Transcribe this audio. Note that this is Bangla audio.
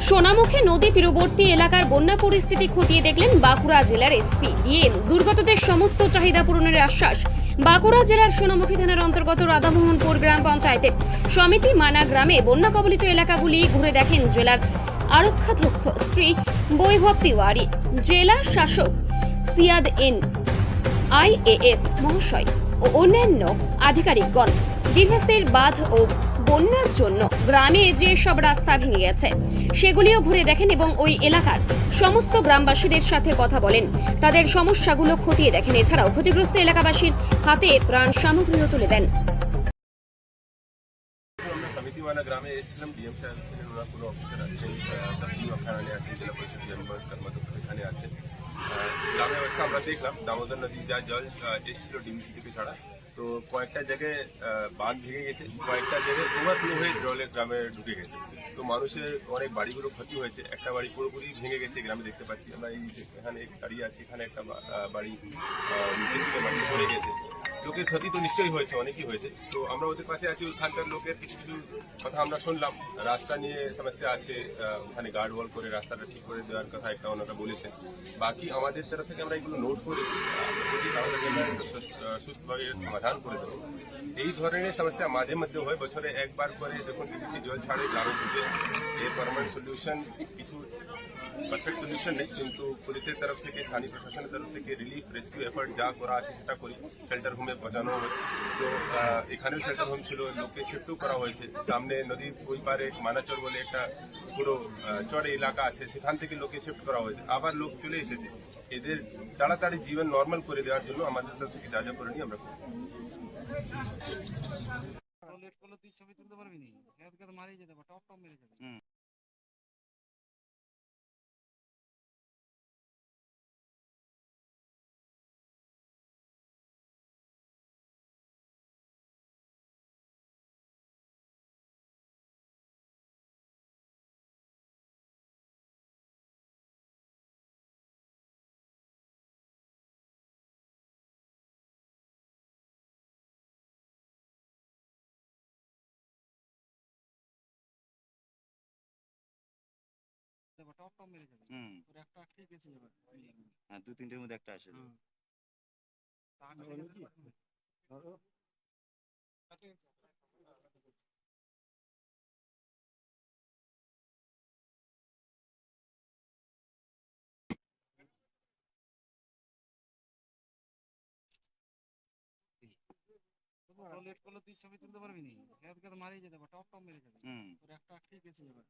সোনামুখী নদী তীরবর্তী এলাকার বন্যা পরিস্থিতি খতিয়ে দেখলেন বাঁকুড়া জেলার এসপি ডিএম। দুর্গতদের সমস্ত চাহিদা পূরণের আশ্বাস বাঁকুড়া জেলার সোনামুখী থানার অন্তর্গত রাধামোহনপুর গ্রাম পঞ্চায়েতের সমিতি মানা গ্রামে বন্যা কবলিত এলাকাগুলি ঘুরে দেখেন জেলার আরক্ষাধ্যক্ষ স্ত্রী বৈভব তিওয়ারি। জেলা শাসক সিয়াদ এন আইএএস মহাশয় ও অন্যান্য আধিকারিকগণ। ডিভাসের বাঁধ ও বন্যার জন্য গ্রামে যে সব রাস্তা ভেঙে গেছে সেগুলিও ঘুরে দেখেন এবং ওই এলাকার সমস্ত গ্রামবাসীদের সাথে কথা বলেন। তাদের সমস্যাগুলো খতিয়ে দেখেন। এছাড়াও ক্ষতিগ্রস্ত এলাকাবাসীর হাতে ত্রাণ সামগ্রীও তুলে দেন। গ্রামে আমরা দেখলাম। দামোদর নদী, যা জল এসেছিল থেকে ছাড়া। তো কয়েকটা জায়গায় বাঁধ ভেঙে গেছে। কয়েকটা জায়গায় ওভারফ্লো হয়ে জলের গ্রামে ঢুকে গেছে। তো মানুষের অনেক বাড়িগুলো ক্ষতি হয়েছে। একটা বাড়ি পুরোপুরি ভেঙে গেছে, গ্রামে দেখতে পাচ্ছি আমরা। এই এখানে দাঁড়িয়ে আছি, এখানে একটা বাড়ি নিচে বাড়ি পড়ে গেছে। লোকের ক্ষতি তো নিশ্চয়ই হয়েছে, অনেকই হয়েছে। তো আমরা ওদের পাশে আছি, ওখানকার লোকের কিছু কিছু কথা আমরা শুনলাম। রাস্তা নিয়ে সমস্যা আছে ওখানে গার্ড ওয়াল করে রাস্তাটা ঠিক করে দেওয়ার কথা একটা ওনারা বলেছেন। বাকি আমাদের তরফ থেকে আমরা এগুলো নোট করেছি। আমাদের সুস্থভাবে সমাধান করে দেবো। এই ধরনের সমস্যা মাঝে মধ্যে হয়। বছরে একবার করে যখন ডিবিসি জল ছাড়ে গ্রামে ঢুকে এর পারমানেন্ট সলিউশন কিছু পারফেক্ট সলিউশন নেই। কিন্তু পুলিশের তরফ থেকে, স্থানীয় প্রশাসনের তরফ থেকে রিলিফ রেস্কিউ এফার্ট যা করা আছে সেটা করি। শেল্টার হোমে হয় তো এখানেও শেল্টার হোম ছিল লোককে শিফটও করা হয়েছে। সামনে নদীর ওই পারে মানাচর বলে একটা পুরো চড়ে এলাকা আছে সেখান থেকে লোকে শিফট করা হয়েছে। আবার লোক চলে এসেছে। এদের তাড়াতাড়ি জীবন নর্মাল করে দেওয়ার জন্য আমাদের তরফ থেকে যা যা করে নিই আমরা লেট করলে তুই ছবি তুলতে পারবি নি? খেত খেত মারিয়ে যেতে পারে টপ টপ মেরে যাবে। হুম। হ্যাঁ দু তিনটের মধ্যে একটা আসে? লেট করলে তুই ছবি তুলতে পারবি নি? মারিয়ে যেতে পারে টপ টপ মেরে যাবে। তোর একটা ঠিক এসে যাবে